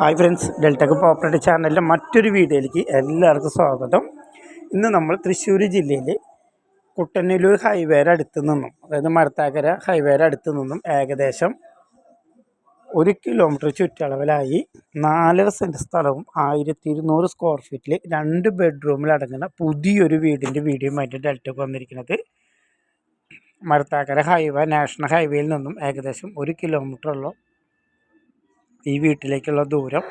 Hi friends ഡെൽറ്റക്ക് property ചാനലിലെ മറ്റൊരു വീഡിയോയിലേക്ക് എല്ലാവർക്കും സ്വാഗതം. ഇന്ന് നമ്മൾ തൃശ്ശൂർ ജില്ലയിൽ കുട്ടനല്ലൂർ ഹൈവേയുടെ അടുത്ത് നിന്നും അതായത് മരത്താക്കര ഹൈവേയുടെ അടുത്ത് നിന്നും ഏകദേശം ഒരു കിലോമീറ്റർ ചുറ്റളവിലായി നാലര സെന്റ് സ്ഥലവും ആയിരത്തി ഇരുന്നൂറ് സ്ക്വയർ ഫീറ്റിൽ രണ്ട് ബെഡ്റൂമിലടങ്ങുന്ന പുതിയൊരു വീടിന്റെ വീഡിയോയുമായിട്ട് ഡെൽറ്റക്ക് വന്നിരിക്കുന്നത്. മരത്താക്കര ഹൈവേ നാഷണൽ ഹൈവേയിൽ നിന്നും ഏകദേശം ഒരു കിലോമീറ്ററുള്ള ഈ വീട്ടിലേക്കുള്ള ദൂരം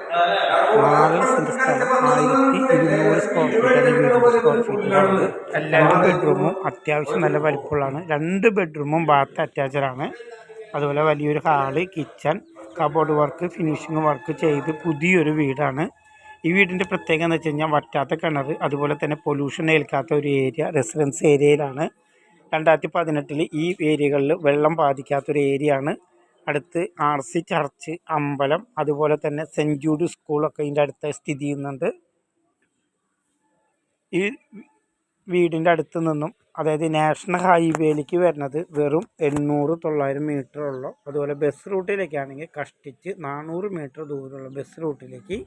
നാല് സെന്റ് സ്ഥലം ആയിരത്തി ഇരുന്നൂറ് സ്ക്വയർ ഫീറ്റ് സ്ക്വയർ ഫീറ്റിലുള്ളത് രണ്ട് ബെഡ്റൂമും അത്യാവശ്യം നല്ല വലിപ്പമുള്ളതാണ്. രണ്ട് ബെഡ്റൂമും ബാത്ത് അറ്റാച്ചഡാണ് അതുപോലെ വലിയൊരു hall kitchen cupboard work finishing work ചെയ്ത് പുതിയൊരു വീടാണ്. ഈ വീടിന്റെ പ്രത്യേകത എന്ന് വെച്ച് കഴിഞ്ഞാൽ വറ്റാത്ത കിണർ അതുപോലെ തന്നെ പൊല്യൂഷൻ ഏൽക്കാത്ത ഒരു ഏരിയ റെസിഡൻസ് ഏരിയയിലാണ് രണ്ടായിരത്തി പതിനെട്ടിൽ ഈ ഏരിയകളിൽ വെള്ളം ബാധിക്കാത്തൊരു ഏരിയ ആണ്. അടുത്ത് ആർ സി ചർച്ച് അമ്പലം അതുപോലെ തന്നെ സെന്റ് ജൂഡ് സ്കൂളൊക്കെ ഇതിന്റെ അടുത്ത് സ്ഥിതി ചെയ്യുന്നുണ്ട്. ഈ വീടിന്റെ അടുത്ത് നിന്നും അതായത് നാഷണൽ ഹൈവേയിലേക്ക് വരുന്നത് വെറും എണ്ണൂറ് തൊള്ളായിരം മീറ്റർ ഉള്ളു. അതുപോലെ ബസ് റൂട്ടിലേക്കാണെങ്കിൽ കഷ്ടിച്ച് നാനൂറ് മീറ്റർ ദൂരമുള്ള ബസ് റൂട്ടിലേക്ക്.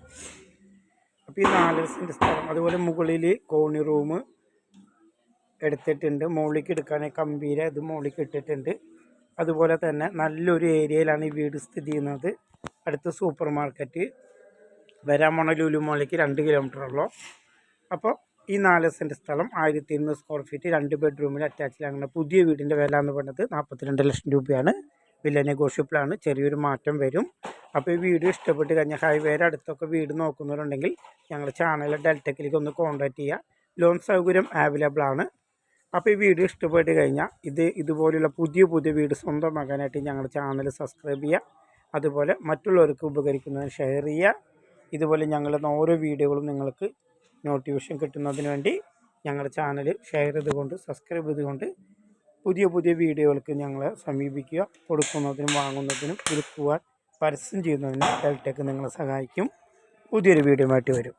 അപ്പോൾ ഈ നാല് സെന്റ് സ്ഥലം അതുപോലെ മുകളിൽ കോണി റൂം എടുത്തിട്ടുണ്ട്. മുകളിലേക്ക് എടുക്കാനായി കമ്പീര ഇത് മുകളിലേക്ക് ഇട്ടിട്ടുണ്ട്. അതുപോലെ തന്നെ നല്ലൊരു ഏരിയയിലാണ് ഈ വീട് സ്ഥിതി ചെയ്യുന്നത്. അടുത്ത സൂപ്പർ മാർക്കറ്റ് വരാൻ പോണ ലുലു രണ്ട് കിലോമീറ്റർ ഉള്ളൂ. അപ്പോൾ ഈ നാല് സെന്റ് സ്ഥലം ആയിരത്തി ഇരുന്നൂറ് സ്ക്വയർ ഫീറ്റ് രണ്ട് ബെഡ്റൂമിൽ അറ്റാച്ചിലാകുന്ന പുതിയ വീടിന്റെ വില എന്ന് പറയുന്നത് നാൽപ്പത്തിരണ്ട് ലക്ഷം രൂപയാണ്. വില നെഗോഷ്യബിളാണ് ചെറിയൊരു മാറ്റം വരും. അപ്പോൾ ഈ വീട് ഇഷ്ടപ്പെട്ട് കഴിഞ്ഞാൽ ഹൈവേയുടെ അടുത്തൊക്കെ വീട് നോക്കുന്നവരുണ്ടെങ്കിൽ ഞങ്ങളുടെ ചാനൽ ഡെൽറ്റക്കിലേക്ക് ഒന്ന് കോൺടാക്റ്റ് ചെയ്യുക. ലോൺ സൗകര്യം അവൈലബിൾ ആണ്. അപ്പോൾ ഈ വീഡിയോ ഇഷ്ടപ്പെട്ട് കഴിഞ്ഞാൽ ഇത് ഇതുപോലുള്ള പുതിയ പുതിയ വീട് സ്വന്തമാക്കാനായിട്ട് ഞങ്ങളുടെ ചാനൽ സബ്സ്ക്രൈബ് ചെയ്യുക. അതുപോലെ മറ്റുള്ളവർക്ക് ഉപകരിക്കുന്നതിന് ഷെയർ ചെയ്യുക. ഇതുപോലെ ഞങ്ങളുടെ ഓരോ വീഡിയോകളും നിങ്ങൾക്ക് നോട്ടിഫിക്കേഷൻ കിട്ടുന്നതിന് വേണ്ടി ഞങ്ങളുടെ ചാനൽ ഷെയർ ചെയ്തുകൊണ്ട് സബ്സ്ക്രൈബ് ചെയ്തുകൊണ്ട് പുതിയ പുതിയ വീഡിയോകൾക്ക് ഞങ്ങളെ സമീപിക്കുക കൊടുക്കുന്നതിനും വാങ്ങുന്നതിനും വിൽക്കുവാൻ പരസ്യം ചെയ്യുന്നതിനും ഡെൽറ്റൊക്കെ നിങ്ങളെ സഹായിക്കും. പുതിയൊരു വീഡിയോ ആയിട്ട് വരും.